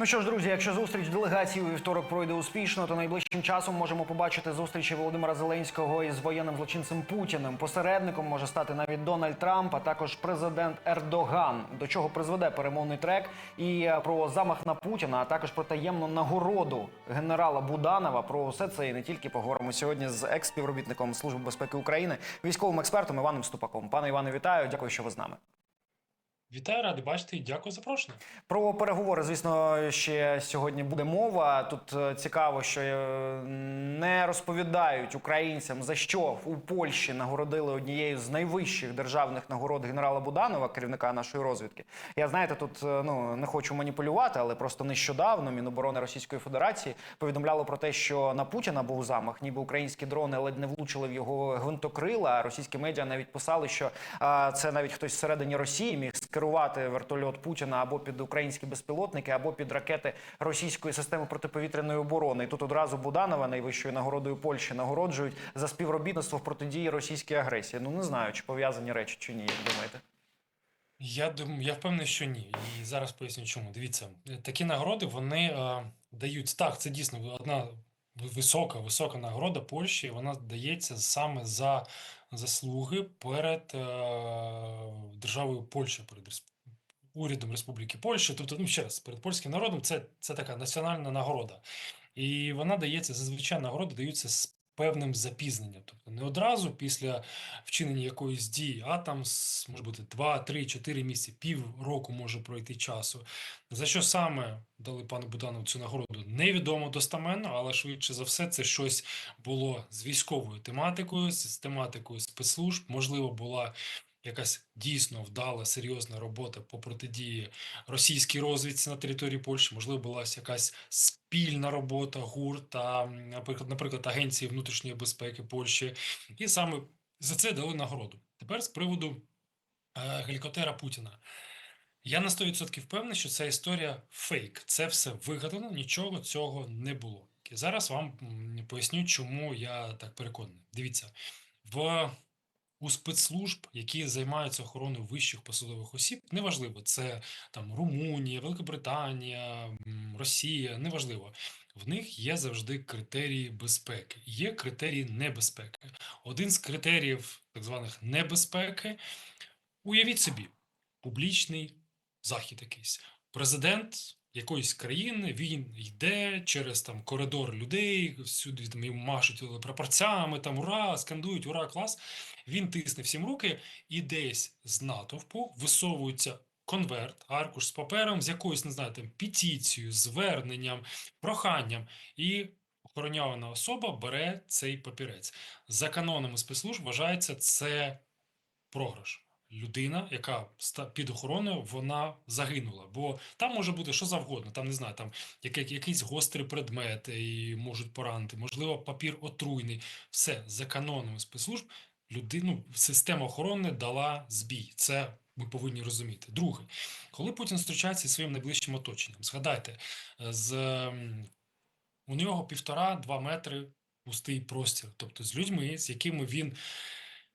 Ну що ж, друзі, якщо зустріч делегації у вівторок пройде успішно, то найближчим часом можемо побачити зустрічі Володимира Зеленського із воєнним злочинцем Путіним. Посередником може стати навіть Дональд Трамп, а також президент Ердоган. До чого призведе перемовний трек і е, про замах на Путіна, а також про таємну нагороду генерала Буданова. Про все це і не тільки поговоримо сьогодні з екс-співробітником Служби безпеки України, військовим експертом Іваном Ступаком. Пане Іване, вітаю. Дякую, що ви з нами. Вітаю, радий бачити і дякую за запрошення. Про переговори, звісно, ще сьогодні буде мова. Тут е, цікаво, що е, не розповідають українцям за що у Польщі нагородили однією з найвищих державних нагород генерала Буданова, керівника нашої розвідки. Я знаєте, тут е, ну не хочу маніпулювати, але просто нещодавно Міноборони Російської Федерації повідомляло про те, що на Путіна був замах, ніби українські дрони ледь не влучили в його гвинтокрила. А російські медіа навіть писали, що а, це навіть хтось всередині Росії міг скерувати вертольот Путіна або під українські безпілотники, або під ракети російської системи протиповітряної оборони. І тут одразу Буданова найвищою нагородою Польщі нагороджують за співробітництво в протидії російській агресії. Ну не знаю, чи пов'язані речі, чи ні, як думаєте. Я думаю, я впевнений, що ні. І зараз поясню, чому. Дивіться, такі нагороди вони е, дають так. Це дійсно одна висока, висока нагорода Польщі. Вона дається саме за заслуги перед е, державою Польща, перед урядом Республіки Польща. Тобто, ну ще раз, перед польським народом це, це така національна нагорода. І вона дається зазвичай нагороди даються з певним запізненням. Тобто не одразу після вчинення якоїсь дії, а там може бути 2, 3, 4 місяці, пів року може пройти часу. За що саме дали пану Буданову цю нагороду? Невідомо достаменно, але швидше за все, це щось було з військовою тематикою, з тематикою спецслужб. Можливо, була якась дійсно вдала, серйозна робота по протидії російській розвідці на території Польщі. Можливо, була якась спільна робота ГУР наприклад, наприклад, Агенції внутрішньої безпеки Польщі. І саме за це дали нагороду. Тепер з приводу е, гелікоптера Путіна. Я на 100% впевнений, що ця історія фейк. Це все вигадано, нічого цього не було. І зараз вам поясню, чому я так переконаний. Дивіться, в у спецслужб, які займаються охороною вищих посадових осіб, неважливо, це там Румунія, Великобританія, Росія, неважливо. В них є завжди критерії безпеки, є критерії небезпеки. Один з критеріїв так званих небезпеки, уявіть собі, публічний захід якийсь. Президент якоїсь країни він йде через там коридор людей, всюди там йому машуть прапорцями, там ура, скандують, ура, клас. Він тисне всім руки, і десь з натовпу висовується конверт, аркуш з папером, з якоюсь, не знаю, там петицією, зверненням, проханням, і охоронявана особа бере цей папірець. За канонами спецслужб вважається це програш. Людина, яка під охороною, вона загинула. Бо там може бути що завгодно. Там не знаю, там якийсь гострий предмет і можуть поранити, можливо, папір отруйний. Все за канонами спецслужб людину система охорони дала збій. Це ми повинні розуміти. Друге, коли Путін зустрічається зі своїм найближчим оточенням, згадайте, з у нього півтора-два метри пустий простір, тобто з людьми, з якими він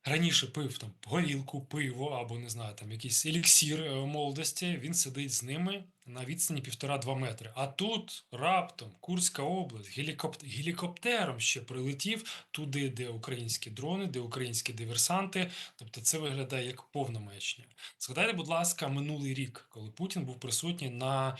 раніше пив там горілку, пиво або не знаю, там якийсь еліксір е, молодості, він сидить з ними на відстані півтора-два метри. А тут раптом Курська область гелікоп- гелікоптером ще прилетів туди, де українські дрони, де українські диверсанти. Тобто це виглядає як повна маячня. Згадайте, будь ласка, минулий рік, коли Путін був присутній на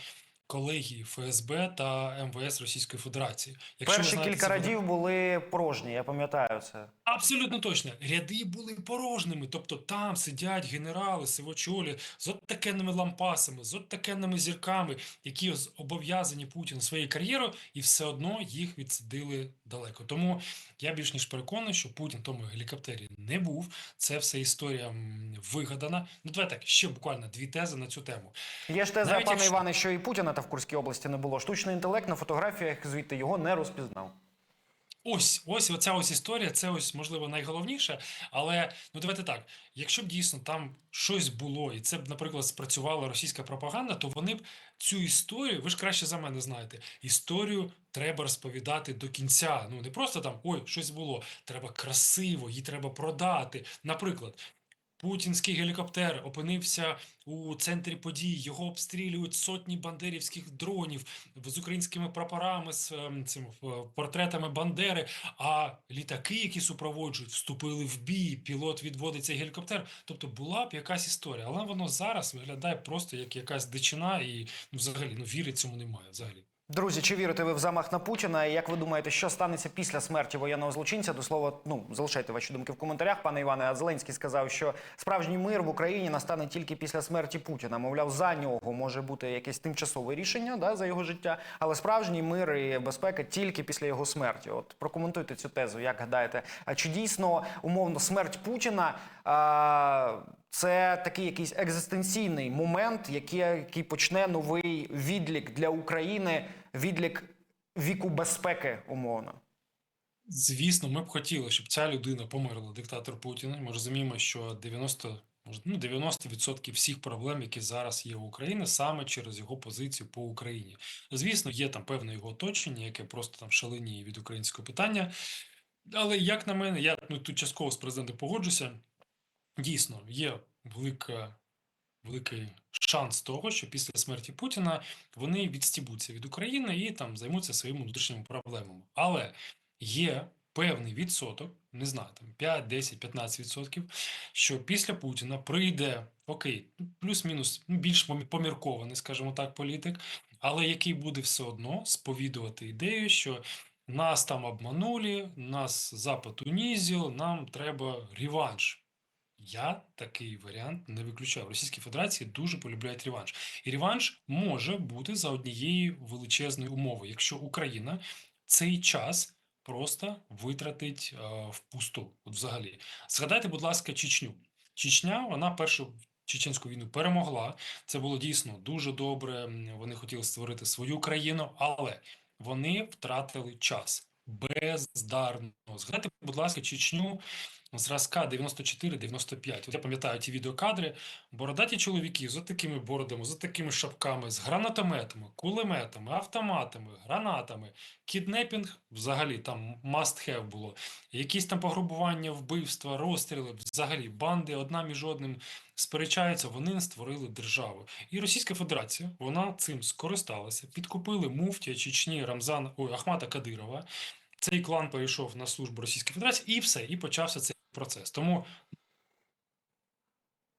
колегії ФСБ та МВС Російської Федерації. Якщо Перші знаєте кілька ці радів були порожні, я пам'ятаю це. Абсолютно точно. Ряди були порожніми. Тобто там сидять генерали, сивочолі з оттакенними лампасами, з оттакенними зірками, які з- обов'язані Путіну своєю кар'єрою, і все одно їх відсадили далеко. Тому я більш ніж переконаний, що Путін в тому гелікоптері не був. Це все історія вигадана. Ну, давай так, ще буквально дві тези на цю тему. Є ж теза, пане якщо- Іване, що і Путіна та в Курській області не було. Штучний інтелект на фотографіях звідти його не розпізнав. Ось, ось оця ось історія, це ось можливо найголовніше. Але ну давайте так: якщо б дійсно там щось було, і це б, наприклад, спрацювала російська пропаганда, то вони б цю історію, ви ж краще за мене знаєте, історію треба розповідати до кінця. Ну не просто там ой, щось було. Треба красиво, її треба продати. Наприклад. Путінський гелікоптер опинився у центрі подій. Його обстрілюють сотні бандерівських дронів з українськими прапорами, з ем, цим е, портретами Бандери. А літаки, які супроводжують, вступили в бій. Пілот відводить цей гелікоптер. Тобто була б якась історія, але воно зараз виглядає просто як якась дичина, і ну, взагалі ну віри цьому немає. Взагалі. Друзі, чи вірите ви в замах на Путіна? Як ви думаєте, що станеться після смерті воєнного злочинця? До слова, ну залишайте ваші думки в коментарях. Пане Іване, а Зеленський сказав, що справжній мир в Україні настане тільки після смерті Путіна. Мовляв, за нього може бути якесь тимчасове рішення да, за його життя, але справжній мир і безпека тільки після його смерті. От прокоментуйте цю тезу. Як гадаєте, а чи дійсно умовно смерть Путіна? А, це такий якийсь екзистенційний момент, який, який почне новий відлік для України, відлік віку безпеки, умовно. Звісно, ми б хотіли, щоб ця людина померла, диктатор Путін. Ми розуміємо, що 90 ну, 90% всіх проблем, які зараз є в Україні, саме через його позицію по Україні. Звісно, є там певне його оточення, яке просто там шаленіє від українського питання. Але як на мене, я ну, тут частково з президентом погоджуся. Дійсно, є велика, великий шанс того, що після смерті Путіна вони відстібуться від України і там займуться своїми внутрішніми проблемами. Але є певний відсоток, не знаю, там 5, 10, 15 відсотків, що після Путіна прийде окей, ну, плюс-мінус ну, більш поміркований, скажімо так, політик, але який буде все одно сповідувати ідею, що нас там обманули, нас Запад унізив, нам треба реванш. Я такий варіант не виключаю. В Російській Федерації дуже полюбляють реванш. І реванш може бути за однієї величезної умови, якщо Україна цей час просто витратить е, впусту. От взагалі. Згадайте, будь ласка, Чечню. Чечня, вона першу чеченську війну перемогла. Це було дійсно дуже добре. Вони хотіли створити свою країну, але вони втратили час бездарно. Згадайте, будь ласка, Чечню зразка 94-95. От я пам'ятаю ті відеокадри. Бородаті чоловіки з такими бородами, з такими шапками, з гранатометами, кулеметами, автоматами, гранатами. Кіднепінг взагалі там must have було. Якісь там пограбування, вбивства, розстріли, взагалі банди одна між одним сперечаються, вони створили державу. І Російська Федерація вона цим скористалася, підкупили муфтія Чечні Рамзана ой, Ахмата Кадирова. Цей клан перейшов на службу Російської Федерації, і все, і почався цей процес. Тому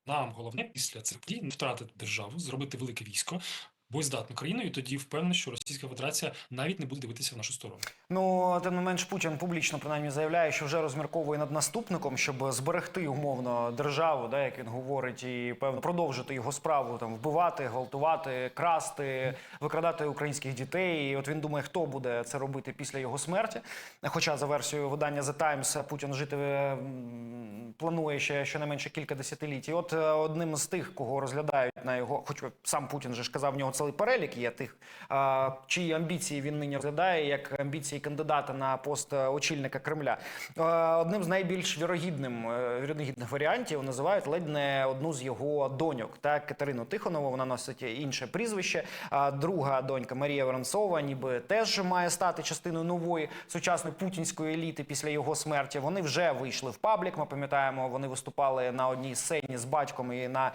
нам головне після цих дій не втратити державу, зробити велике військо, боєздатну країну, і тоді впевнений, що Російська Федерація навіть не буде дивитися в нашу сторону. Ну тим не менш, Путін публічно принаймні заявляє, що вже розмірковує над наступником, щоб зберегти умовно державу, да, як він говорить, і певно продовжити його справу там вбивати, гвалтувати, красти, викрадати українських дітей. І от він думає, хто буде це робити після його смерті. Хоча за версією видання The Times Путін жити планує ще щонайменше кілька десятиліть. І от е, одним з тих, кого розглядають на його, хоч сам Путін же ж казав, в нього цілий перелік є тих, чиї амбіції він нині розглядає як амбіції кандидата на пост е, очільника Кремля. Е, Одним з найбільш вірогідним е, вірогідних варіантів називають ледь не одну з його доньок. Так, Катерину Тихонову, вона носить інше прізвище. Друга донька Марія Воронцова, ніби теж має стати частиною нової сучасної путінської еліти після його смерті. Вони вже вийшли в паблік. Ми пам'ятаємо, вони виступали на одній сцені з батьком і на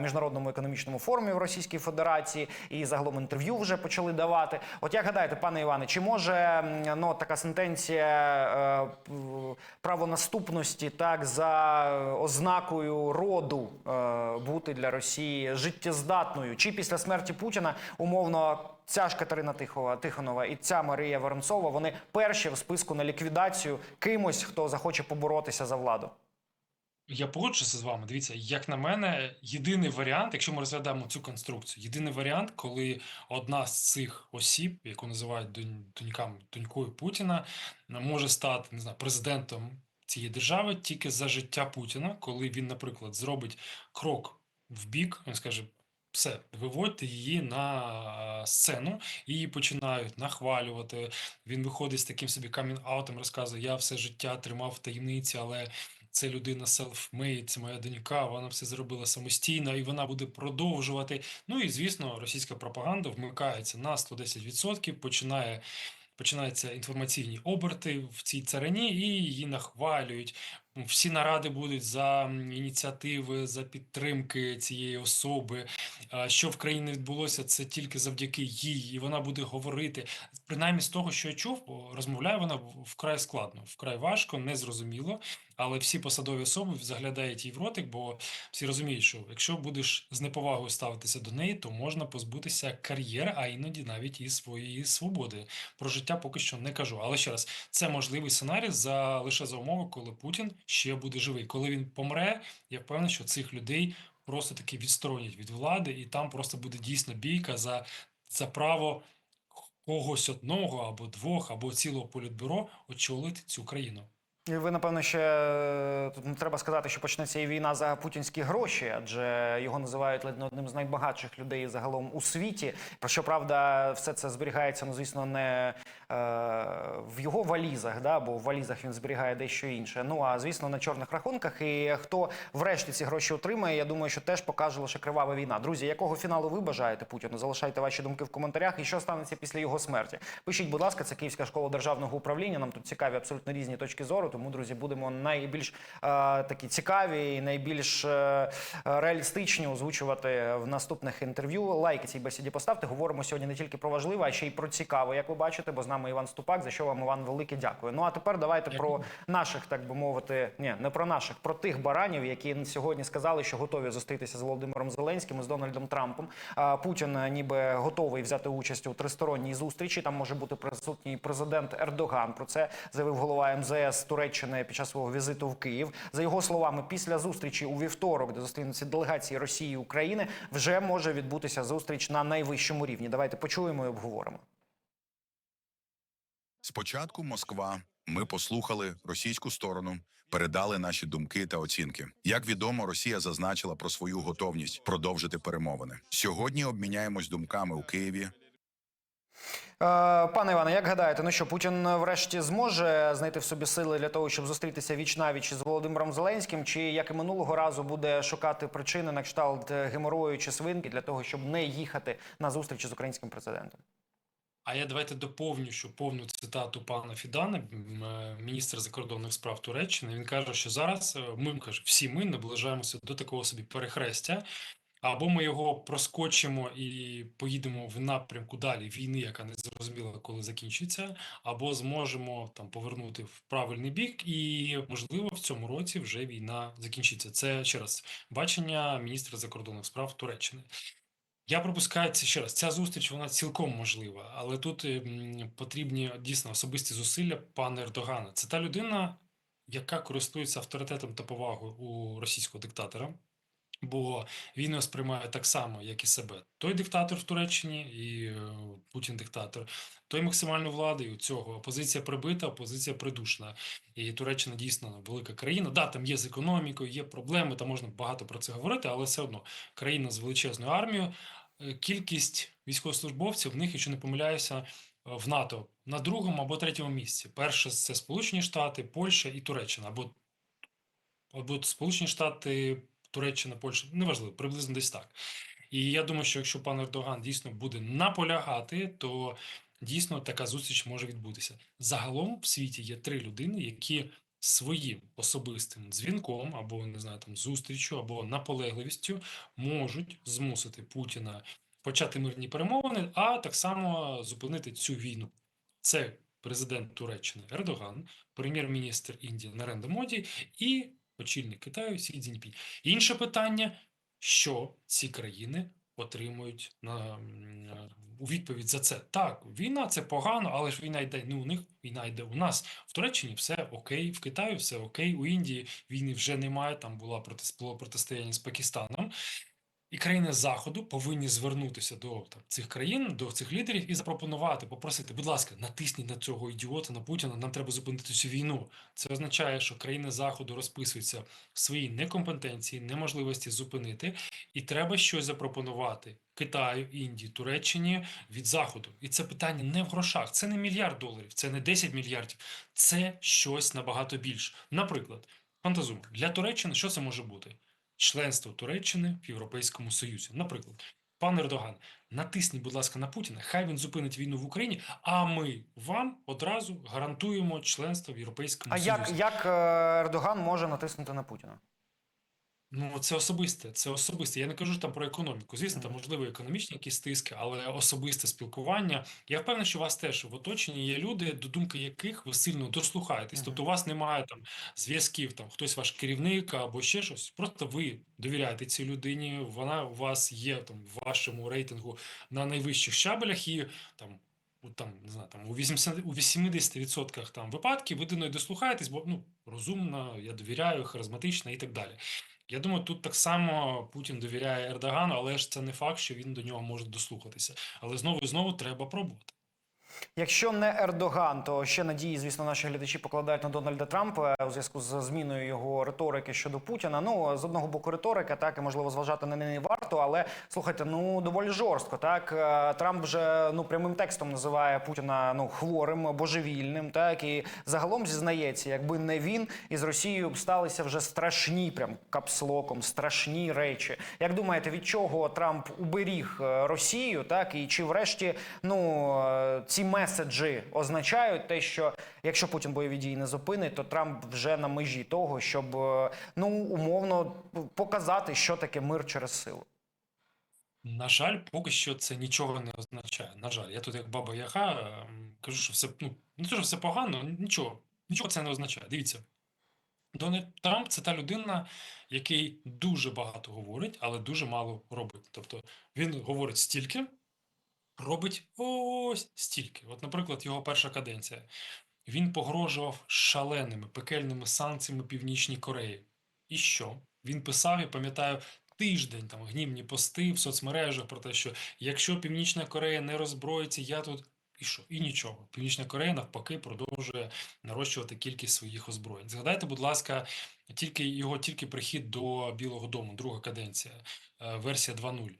міжнародному економічному форумі в Російській Федерації, і загалом інтерв'ю вже почали давати. От як гадаєте, пане Іване, чи може ну така сентенція е, правонаступності так за ознакою роду е, бути для Росії життєздатною? Чи після смерті Путіна умовно? Ця ж Катерина Тихова, Тихонова і ця Марія Воронцова, вони перші в списку на ліквідацію кимось, хто захоче поборотися за владу. Я погоджуюся з вами. Дивіться, як на мене, єдиний варіант, якщо ми розглядаємо цю конструкцію, єдиний варіант, коли одна з цих осіб, яку називають донь- донькам, донькою Путіна, може стати не знаю, президентом цієї держави тільки за життя Путіна, коли він, наприклад, зробить крок в бік, він скаже. Все, виводьте її на сцену і починають нахвалювати. Він виходить з таким собі камін-аутом, розказує: я все життя тримав в таємниці, але це людина self-made, це моя донька, вона все зробила самостійно, і вона буде продовжувати. Ну і звісно, російська пропаганда вмикається на 110%, починає. Починаються інформаційні оберти в цій царині, і її нахвалюють. всі наради будуть за ініціативи, за підтримки цієї особи. Що в країні відбулося, це тільки завдяки їй, і вона буде говорити. Принаймні з того, що я чув, розмовляє вона вкрай складно, вкрай важко, незрозуміло. Але всі посадові особи заглядають їй в ротик, бо всі розуміють, що якщо будеш з неповагою ставитися до неї, то можна позбутися кар'єри, а іноді навіть і своєї свободи. Про життя поки що не кажу. Але ще раз, це можливий сценарій за лише за умови, коли Путін ще буде живий. Коли він помре, я впевнений, що цих людей просто таки відсторонять від влади, і там просто буде дійсно бійка за, за право когось одного або двох, або цілого політбюро очолити цю країну. І ви, напевно, ще е, тут не треба сказати, що почнеться і війна за путінські гроші, адже його називають ледь не одним з найбагатших людей загалом у світі. Про що все це зберігається, ну звісно, не е, в його валізах, да, бо в валізах він зберігає дещо інше. Ну а звісно, на чорних рахунках. І хто врешті ці гроші отримає, я думаю, що теж покаже лише кривава війна. Друзі, якого фіналу ви бажаєте Путіну? Залишайте ваші думки в коментарях. І що станеться після його смерті? Пишіть, будь ласка, це Київська школа державного управління. Нам тут цікаві абсолютно різні точки зору. Тому, друзі, будемо найбільш е, такі цікаві і найбільш е, реалістичні озвучувати в наступних інтерв'ю. Лайки цій бесіді поставте. Говоримо сьогодні не тільки про важливе, а ще й про цікаве, як ви бачите, бо з нами Іван Ступак. За що вам Іван велике дякую. Ну а тепер давайте про наших, так би мовити, ні, не про наших, про тих баранів, які сьогодні сказали, що готові зустрітися з Володимиром Зеленським і з Дональдом Трампом. А Путін е, ніби готовий взяти участь у тристоронній зустрічі. Там може бути присутній президент Ердоган. Про це заявив голова МЗС Туреччини під час свого візиту в Київ. За його словами, після зустрічі у вівторок, де зустрінуться делегації Росії і України, вже може відбутися зустріч на найвищому рівні. Давайте почуємо і обговоримо. Спочатку Москва. Ми послухали російську сторону, передали наші думки та оцінки. Як відомо, Росія зазначила про свою готовність продовжити перемовини. Сьогодні обміняємось думками у Києві. Е, Пане Іване, як гадаєте, ну що Путін врешті зможе знайти в собі сили для того, щоб зустрітися віч навіч з Володимиром Зеленським? Чи як і минулого разу буде шукати причини на кшталт е, геморою чи свинки для того, щоб не їхати на зустріч з українським президентом? А я давайте доповню, що повну цитату пана Фідана, е, міністра закордонних справ Туреччини. Він каже, що зараз е, ми каже, всі ми наближаємося до такого собі перехрестя. Або ми його проскочимо і поїдемо в напрямку далі війни, яка не зрозуміла, коли закінчиться, або зможемо там повернути в правильний бік, і можливо в цьому році вже війна закінчиться. Це ще раз бачення міністра закордонних справ Туреччини. Я пропускаю це ще раз. Ця зустріч вона цілком можлива, але тут ем, потрібні дійсно особисті зусилля пана Ердогана. Це та людина, яка користується авторитетом та повагою у російського диктатора, бо він його сприймає так само, як і себе. Той диктатор в Туреччині і е, Путін диктатор, той максимальну владу, і у цього опозиція прибита, опозиція придушена. І Туреччина дійсно велика країна. Да, там є з економікою, є проблеми, там можна багато про це говорити, але все одно країна з величезною армією. Е, Кількість військовослужбовців в них, якщо не помиляюся, е, в НАТО на другому або третьому місці. Перше це Сполучені Штати, Польща і Туреччина, або, або Сполучені Штати, Туреччина, Польща, неважливо, приблизно десь так. І я думаю, що якщо пан Ердоган дійсно буде наполягати, то дійсно така зустріч може відбутися. Загалом в світі є три людини, які своїм особистим дзвінком або не знаю там зустрічю, або наполегливістю можуть змусити Путіна почати мирні перемовини, а так само зупинити цю війну. Це президент Туреччини Ердоган, прем'єр-міністр Індії Наренда Моді і очільник Китаю Сі Цзіньпінь. Інше питання, що ці країни отримують на е, у відповідь за це. Так, війна це погано, але ж війна йде не у них, війна йде у нас. В Туреччині все окей, в Китаї все окей, у Індії війни вже немає. Там була було протистояння з Пакистаном. І країни Заходу повинні звернутися до там, цих країн, до цих лідерів і запропонувати, попросити, будь ласка, натисніть на цього ідіота, на Путіна, нам треба зупинити цю війну. Це означає, що країни Заходу розписуються в своїй некомпетенції, неможливості зупинити, і треба щось запропонувати Китаю, Індії, Туреччині від Заходу. І це питання не в грошах, це не мільярд доларів, це не 10 мільярдів, це щось набагато більше. Наприклад, фантазуємо, для Туреччини що це може бути? Членство Туреччини в Європейському Союзі. Наприклад, Пане Ердоган, натисніть, будь ласка, на Путіна, хай він зупинить війну в Україні, а ми вам одразу гарантуємо членство в Європейському А Союзі. як, як е, Ердоган може натиснути на Путіна? Ну, це особисте, це особисте. Я не кажу там про економіку. Звісно, там можливо економічні якісь тиски, але особисте спілкування. Я впевнений, що у вас теж в оточенні є люди, до думки яких ви сильно дослухаєтесь. Мгм. Тобто у вас немає там зв'язків, там хтось ваш керівник або ще щось. Просто ви довіряєте цій людині. Вона у вас є там в вашому рейтингу на найвищих щабелях і там. У, Там не знаю, там у 80, у 80% там випадків ви до неї дослухаєтесь, бо ну розумно, я довіряю, харизматична і так далі. Я думаю, тут так само Путін довіряє Ердогану, але ж це не факт, що він до нього може дослухатися. Але знову і знову треба пробувати. Якщо не Ердоган, то ще надії, звісно, наші глядачі покладають на Дональда Трампа у зв'язку з зміною його риторики щодо Путіна. Ну з одного боку, риторика, так і можливо зважати на неї варто, але слухайте, ну доволі жорстко. Так Е, Трамп вже ну прямим текстом називає Путіна ну хворим, божевільним. Так і загалом зізнається, якби не він із Росією б сталися вже страшні, прям капслоком, страшні речі. Як думаєте, від чого Трамп уберіг е, Росію? Так і чи врешті ну е, ці меседжі означають те, що якщо Путін бойові дії не зупинить, то Трамп вже на межі того, щоб е, ну умовно показати, що таке мир через силу. На жаль, поки що це нічого не означає. На жаль, я тут як баба Яга ем, кажу, що все ну не те, що все погано, нічого, нічого це не означає. Дивіться, Дональд Трамп це та людина, який дуже багато говорить, але дуже мало робить. Тобто він говорить стільки, робить ось стільки. От, наприклад, його перша каденція. Він погрожував шаленими пекельними санкціями Північній Кореї. І що? Він писав, я пам'ятаю, тиждень там гнівні пости в соцмережах про те, що якщо Північна Корея не роззброїться, я тут. І що? І нічого. Північна Корея навпаки продовжує нарощувати кількість своїх озброєнь. Згадайте, будь ласка, тільки його тільки прихід до Білого Дому, друга каденція, е, версія 2.0.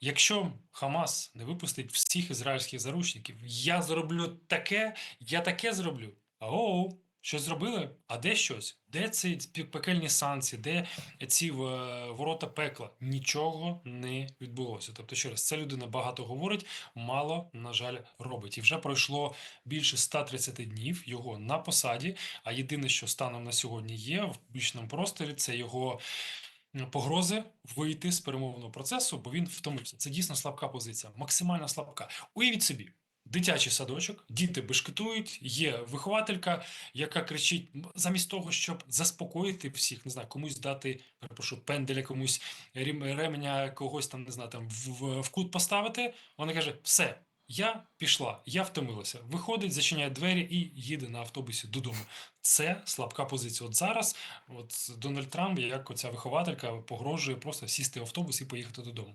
Якщо Хамас не випустить всіх ізраїльських заручників, я зроблю таке, я таке зроблю. Аго, щось зробили? А де щось? Де ці пекельні санкції? Де ці е, ворота пекла? Нічого не відбулося. Тобто, ще раз, ця людина багато говорить, мало, на жаль, робить. І вже пройшло більше 130 днів його на посаді. А єдине, що станом на сьогодні є в публічному просторі, це його погрози вийти з перемовного процесу, бо він втомився. Це дійсно слабка позиція, максимально слабка. Уявіть собі. Дитячий садочок, діти бешкетують, є вихователька, яка кричить замість того, щоб заспокоїти всіх, не знаю, комусь дати, перепрошую, пенделя, комусь ременя, когось там, не знаю, там в, в кут поставити. Вона каже: все, я пішла, я втомилася. Виходить, зачиняє двері і їде на автобусі додому. Це слабка позиція. От зараз, от Дональд Трамп, як оця вихователька, погрожує просто сісти в автобус і поїхати додому.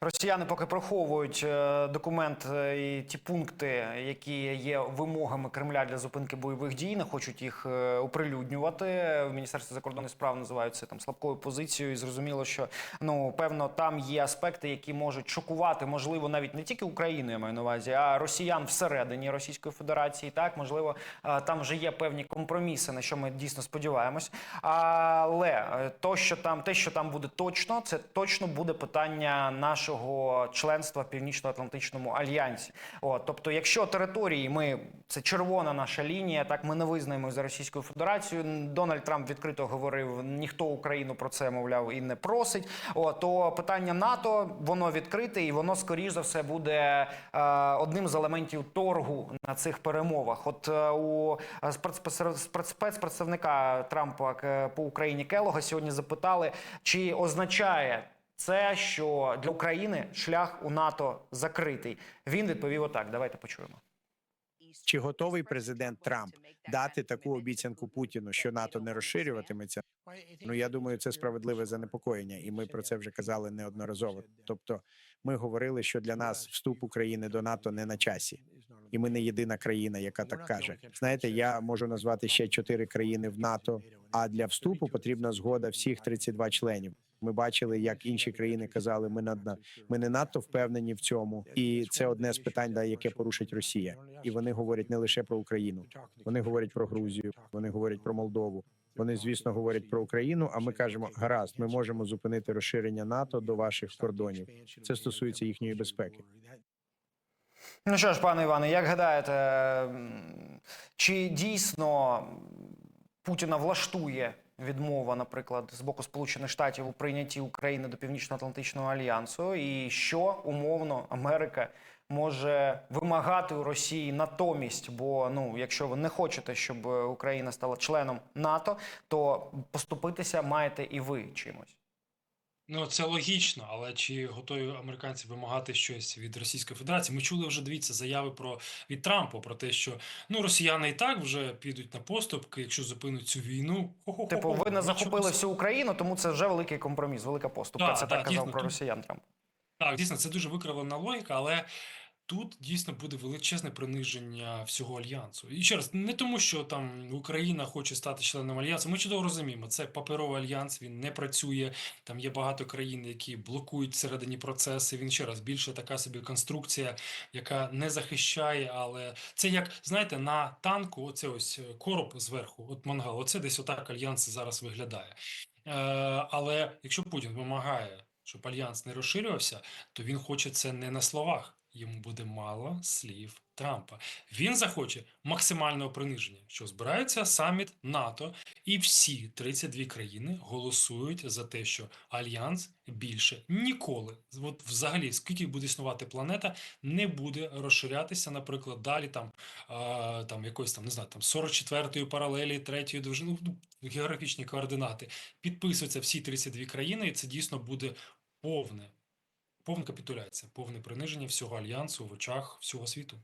Росіяни поки приховують е, документ е, і ті пункти, які є вимогами Кремля для зупинки бойових дій, не хочуть їх е, оприлюднювати. В міністерстві закордонних справ називають це там слабкою позицією. І зрозуміло, що ну певно там є аспекти, які можуть шокувати, можливо, навіть не тільки Україну, я маю на увазі, а росіян всередині Російської Федерації. Так можливо, там вже є певні компроміси, на що ми дійсно сподіваємось. Але е, то, що там, те, що там буде точно, це точно буде питання нашого членства в Північно-Атлантичному альянсі. От, тобто, якщо території ми це червона наша лінія, так ми не визнаємо за Російською Федерацією. Дональд Трамп відкрито говорив, ніхто Україну про це мовляв і не просить. О, то питання НАТО воно відкрите, і воно скоріш за все буде е, одним з елементів торгу на цих перемовах. От е, у е, спецпосер- спец- спецпредставника Трампа е, по Україні Келога сьогодні запитали, чи означає це, що для України шлях у НАТО закритий. Він відповів отак. Давайте почуємо. Чи готовий президент Трамп дати таку обіцянку Путіну, що НАТО не розширюватиметься? Ну я думаю, це справедливе занепокоєння, і ми про це вже казали неодноразово. Тобто, ми говорили, що для нас вступ України до НАТО не на часі, і ми не єдина країна, яка так каже. Знаєте, я можу назвати ще чотири країни в НАТО. А для вступу потрібна згода всіх 32 членів. Ми бачили, як інші країни казали, ми надна ми не надто впевнені в цьому, і це одне з питань, да, яке порушить Росія. І вони говорять не лише про Україну, вони говорять про Грузію, вони говорять про Молдову. Вони, звісно, говорять про Україну. А ми кажемо, гаразд, ми можемо зупинити розширення НАТО до ваших кордонів. Це стосується їхньої безпеки. Ну що ж, пане Іване, як гадаєте, чи дійсно Путіна влаштує відмова, наприклад, з боку Сполучених Штатів у прийнятті України до Північно-Атлантичного альянсу, і що умовно Америка може вимагати у Росії натомість? Бо ну, якщо ви не хочете, щоб Україна стала членом НАТО, то поступитися маєте і ви чимось. Ну, це логічно, але чи готові американці вимагати щось від Російської Федерації? Ми чули вже дивіться заяви про від Трампа про те, що ну росіяни і так вже підуть на поступки, якщо зупинуть цю війну. Типу, ви не захопили всю Україну, тому це вже великий компроміс, велика поступка. Да, це так, так казав дійсно, про росіян Трамп. Так, дійсно, це дуже викривлена логіка, але тут дійсно буде величезне приниження всього альянсу. І ще раз, не тому, що там Україна хоче стати членом альянсу. Ми чудово розуміємо, це паперовий альянс, він не працює. Там є багато країн, які блокують всередині процеси. Він ще раз більше така собі конструкція, яка не захищає. Але це як знаєте, на танку, оце ось е, короб зверху, от мангал. Оце десь отак альянс зараз виглядає. Е, але якщо Путін вимагає, щоб альянс не розширювався, то він хоче це не на словах. Йому буде мало слів Трампа. Він захоче максимального приниження, що збирається саміт НАТО, і всі 32 країни голосують за те, що альянс більше ніколи, от взагалі, скільки буде існувати планета, не буде розширятися, наприклад, далі там, а, там якось там не знаю, там 44-ї паралелі, третьої довжини, ну, географічні координати. Підписуються всі 32 країни, і це дійсно буде повне, повна капітуляція, повне приниження всього альянсу в очах всього світу.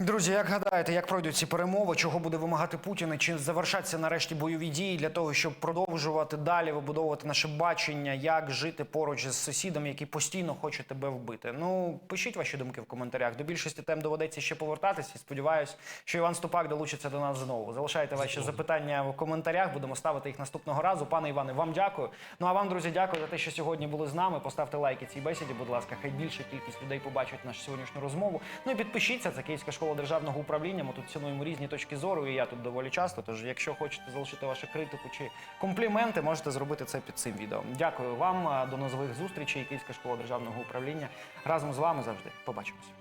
Друзі, як гадаєте, як пройдуть ці перемови? Чого буде вимагати Путін? І Чи завершаться нарешті бойові дії для того, щоб продовжувати далі вибудовувати наше бачення, як жити поруч з сусідом, який постійно хоче тебе вбити? Ну пишіть ваші думки в коментарях. До більшості тем доведеться ще повертатися. Сподіваюсь, що Іван Ступак долучиться до нас знову. Залишайте ваші запитання в коментарях. Будемо ставити їх наступного разу. Пане Іване, вам дякую. Ну а вам, друзі, дякую за те, що сьогодні були з нами. Поставте лайки цій бесіді, будь ласка. Хай більша кількість людей побачить нашу сьогоднішню розмову. Ну і підпишіться. Це Київська школа державного управління. Ми тут цінуємо різні точки зору, і я тут доволі часто. Тож, якщо хочете залишити вашу критику чи компліменти, можете зробити це під цим відео. Дякую вам. До нових зустрічей. Київська школа державного управління разом з вами завжди. Побачимось.